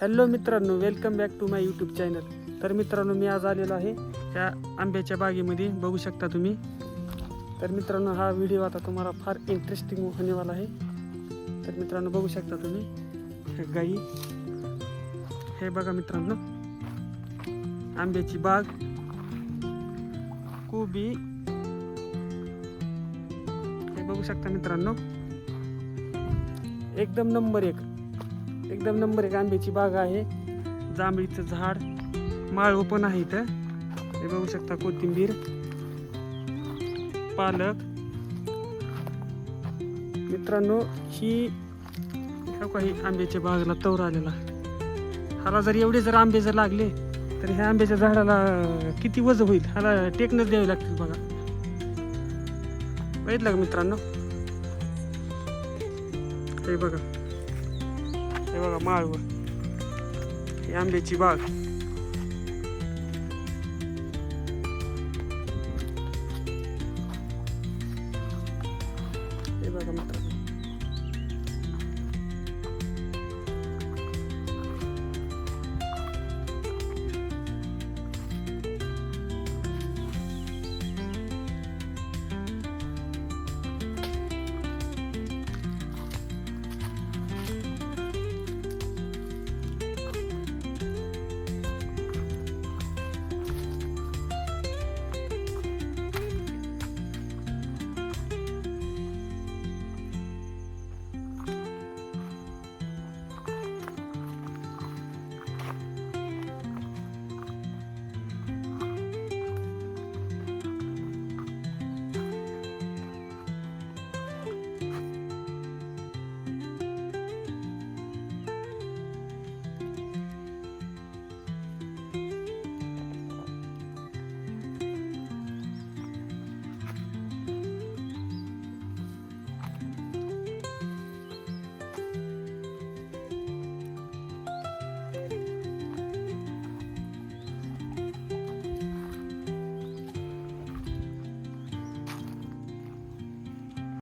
Hello मित्रांनो welcome back to my YouTube channel तर मित्रांनो मी आज आलेलो आहे त्या आंब्याच्या बागेमध्ये. बघू शकता तुम्ही. तर मित्रांनो हा व्हिडिओ आता तुम्हाला फार इंटरेस्टिंग होणेवाला आहे. तर मित्रांनो बघू शकता तुम्ही. हे गाई. हे बघा मित्रांनो. आंब्याची बाग. कोबी. हे बघू शकता मित्रांनो. एकदम नंबर एक. एकदम नंबर एक आंब्याची बाग आहे. जांभळीचं झाड माळव पण आहे इथं हे बघू शकता कोथिंबीर पालक. मित्रांनो ही काही आंब्याच्या बागेला तवर आलेला. ह्याला जर एवढे जर आंबे जर लागले तर ह्या आंब्याच्या झाडाला किती वज होईल? ह्याला टेकनच द्यावी लागतील बघा. बघितलं का मित्रांनो? हे बघा. हे बघा माळवं ही आंब्याची बाग हे बघा मित्रांनो